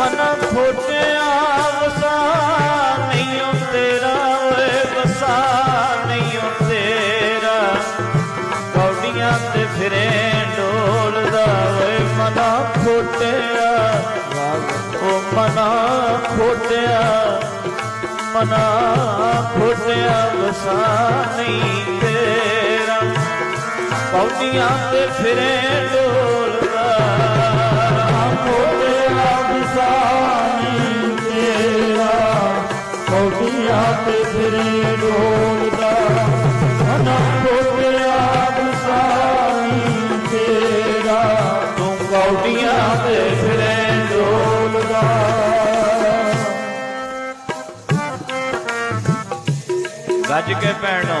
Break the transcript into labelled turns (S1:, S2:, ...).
S1: ਮਨ ਫੋਟਿਆ ਵਸਾ ਨਹੀਂ ਓ ਤੇਰਾ ਓਏ ਵਸਾ ਨਹੀਂ ਓ ਤੇਰਾ ਕੌਡੀਆਂ ਤੇ ਫਿਰੇ ਡੋਲਦਾ ਓਏ ਮਨਾ ਫੋਟਿਆ ਓ ਮਨਾ ਫੋਟਿਆ ਮਨਾ ਫੋਟਿਆ ਵਸਾ ਨਹੀਂ ਤੇਰਾ। ਕੌਡੀਆਂ ਤੇ ਫਿਰੇ
S2: ਕੋਟਿਆ ਤੇ ਫਿਰੇ ਡੋਲਦਾ ਮਨ ਕੋਟਿਆ ਵਿਸਾਨੀ ਤੇਰਾ
S1: ਤੂੰ ਕੌਡੀਆਂ ਤੇ ਫਿਰੇ
S2: ਡੋਲਦਾ
S1: ਗੱਜ ਕੇ ਪੈਣੋ